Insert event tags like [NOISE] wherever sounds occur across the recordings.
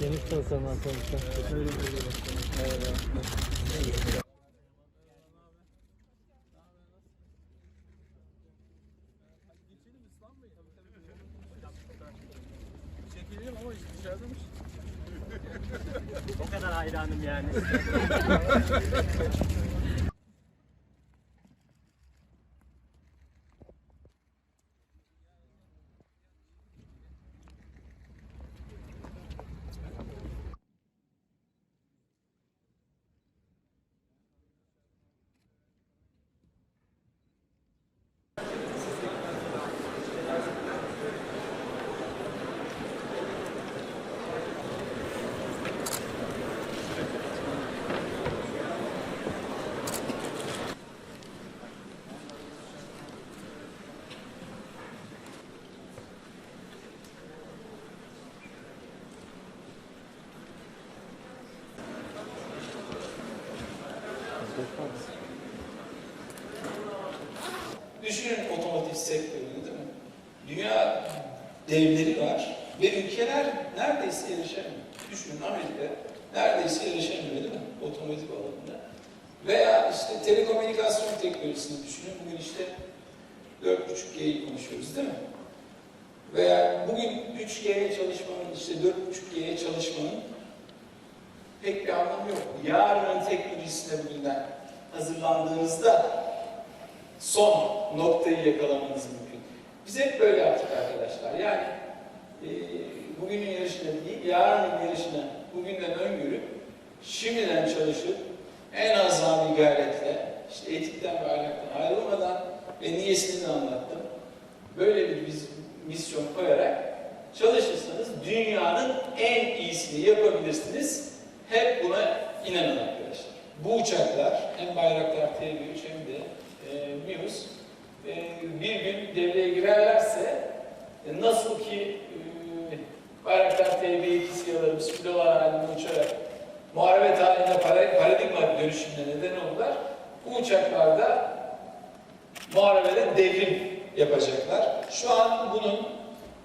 Geniş tasarımlar sonuçta. Çekileyim ama dışarıdamış. O kadar hayranım yani. [LAUGHS] Düşünün otomotiv sektörünü değil mi? Dünya devleri var ve ülkeler neredeyse yarışamıyor. Düşünün Amerika neredeyse yarışamıyor değil mi? Otomotiv alanında. Veya işte telekomünikasyon teknolojisini düşünün. Bugün işte 4.5G'yi konuşuyoruz değil mi? Veya bugün 3G'ye çalışmanın, işte 4.5G'ye çalışmanın pek bir anlamı yok. Yarının teknolojisine bugünden hazırlandığınızda son noktayı yakalamanız mümkün. Biz hep böyle yaptık arkadaşlar. Yani e, bugünün yarışına değil, yarının yarışına bugünden öngörüp, şimdiden çalışıp, en azami gayretle, işte etikten ve ahlaktan ayrılmadan ve niyesini anlattım. Böyle bir biz, misyon koyarak çalışırsanız dünyanın en iyisini yapabilirsiniz. Hep buna arkadaşlar. Bu uçaklar hem Bayraktar TB3 hem de e, MİUS e, bir gün devreye girerlerse e, nasıl ki e, Bayraktar TB2 siyalarımız kilolar halinde uçarak muharebet halinde para- paradigma dönüşümüne neden oldular. Bu uçaklarda muharebede devrim yapacaklar. Şu an bunun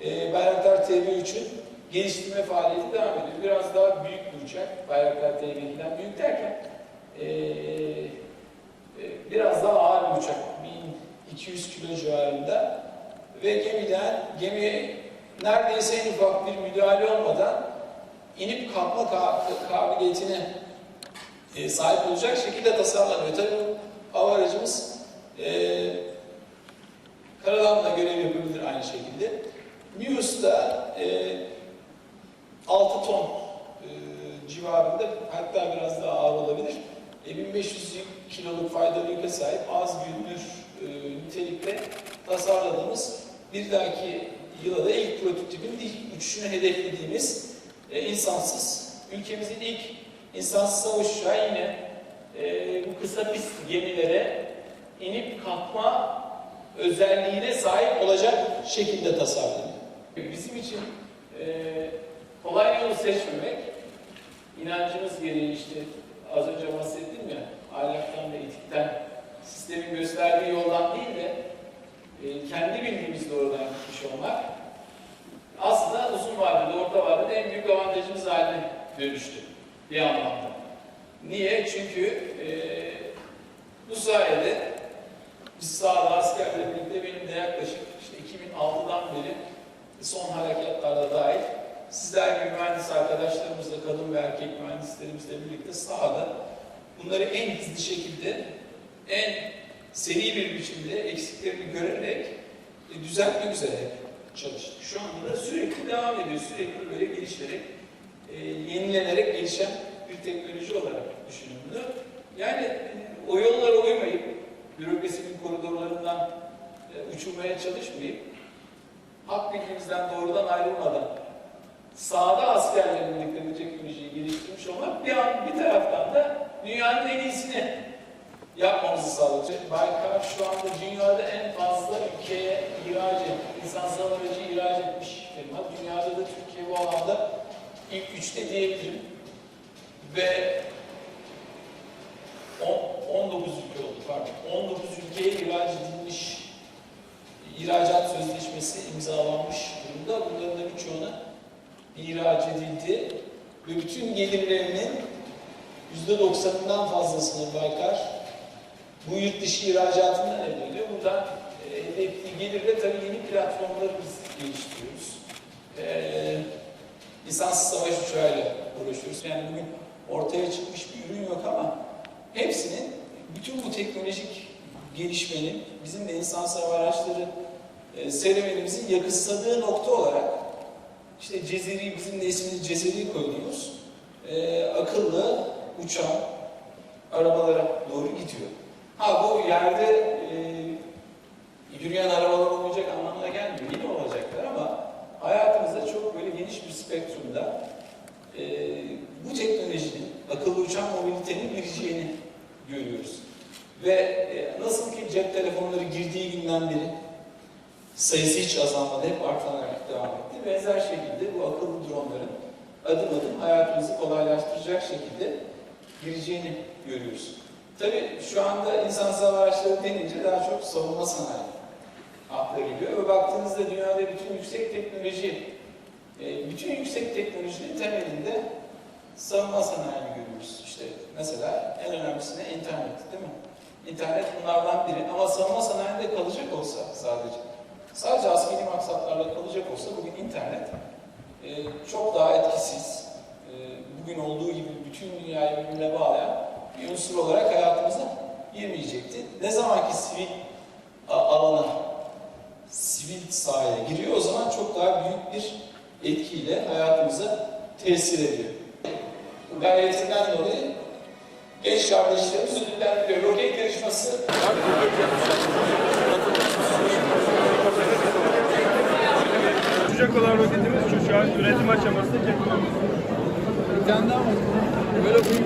e, Bayraktar TB3'ün geliştirme faaliyeti devam ediyor. Biraz daha büyük bir uçak. Bayraktar TB2'den büyük derken e, e, biraz daha ağır bir uçak. 1200 kilo civarında ve gemiden gemi neredeyse en ufak bir müdahale olmadan inip kalkma ka- kabiliyetine e, sahip olacak şekilde tasarlanıyor. Tabii hava aracımız e, karadan da görev yapabilir aynı şekilde. Mius'ta e, 6 ton e, civarında hatta biraz daha ağır olabilir. E, 1500 kiloluk faydalı sahip az görünür e, nitelikte tasarladığımız bir dahaki yıla da ilk prototipin ilk uçuşunu hedeflediğimiz e, insansız ülkemizin ilk insansız hava uçağı yine e, bu kısa pist gemilere inip kalkma özelliğine sahip olacak şekilde tasarlanıyor. Bizim için e, kolay yolu seçmemek, inancımız gereği işte az önce bahsettim ya, ahlaktan ve etikten, sistemin gösterdiği yoldan değil de e, kendi bildiğimiz doğrudan gitmiş olmak aslında uzun vadede, orta vadede en büyük avantajımız haline dönüştü bir anlamda. Niye? Çünkü e, bu sayede biz sahada askerle birlikte benim de yaklaşık işte 2006'dan beri son harekatlarda dahil sizler gibi mühendis arkadaşlarımızla, kadın ve erkek mühendislerimizle birlikte sahada bunları en hızlı şekilde, en seri bir biçimde eksiklerini görerek e, düzeltmek üzere çalıştık. Şu anda da sürekli devam ediyor, sürekli böyle gelişerek, e, yenilenerek gelişen bir teknoloji olarak düşünün bunu. Yani e, o yollara uymayıp, bürokrasinin koridorlarından e, uçurmaya çalışmayıp, hak bilgimizden doğrudan ayrılmadan sahada askerlerin birlikte bu teknolojiyi geliştirmiş olmak bir, an, bir taraftan da dünyanın en iyisini yapmamızı sağlayacak. Baykar şu anda dünyada en fazla ülkeye ihraç etmiş, insansız hava aracı ihraç etmiş firma. Dünyada da Türkiye bu alanda ilk üçte diyebilirim. Ve on- 19 ülke oldu pardon. 19 ülkeye ihraç edilmiş ihracat sözleşmesi imzalanmış durumda. Bunların da birçoğu ihraç edildi ve bütün gelirlerinin %90'ından fazlasını Baykar bu yurt dışı ihracatından elde ediyor. Buradan e, elde ettiği gelirle tabii yeni platformları geliştiriyoruz. Ee, lisanssız savaş uçağıyla uğraşıyoruz. Yani bugün ortaya çıkmış bir ürün yok ama hepsinin bütün bu teknolojik gelişmenin bizim de insansız hava araçları e, serüvenimizin yakınsadığı nokta olarak işte Cezeri, bizim de ismini Cezeri koyuyoruz. E, akıllı uçan arabalara doğru gidiyor. Ha bu yerde e, yürüyen arabalar olmayacak anlamına gelmiyor. Yine olacaklar ama hayatımızda çok böyle geniş bir spektrumda e, bu teknolojinin, akıllı uçan mobilitenin gireceğini görüyoruz. Ve e, nasıl ki cep telefonları girdiği günden beri sayısı hiç azalmadı, hep artarak devam etti. Benzer şekilde bu akıllı dronların adım adım hayatımızı kolaylaştıracak şekilde gireceğini görüyoruz. Tabii şu anda hava araçları denince daha çok savunma sanayi akla geliyor. Ve baktığınızda dünyada bütün yüksek teknoloji, e, bütün yüksek teknolojinin temelinde savunma sanayini görüyoruz. İşte mesela en önemlisine internet değil mi? İnternet bunlardan biri ama savunma sanayinde kalacak olsa sadece, sadece askeri maksatlarla kalacak olsa bugün internet e, çok daha etkisiz, e, bugün olduğu gibi bütün dünyayı birbirine bağlayan bir unsur olarak hayatımıza girmeyecekti. Ne zaman ki sivil alana, sivil sahaya giriyor o zaman çok daha büyük bir etkiyle hayatımıza tesir ediyor. Bu gayretinden dolayı genç kardeşlerimiz ödüllendiriyor. Roket yarışması Uçacak olan roketimiz şu, şu an üretim aşamasında Bir tane daha var. Böyle koyayım.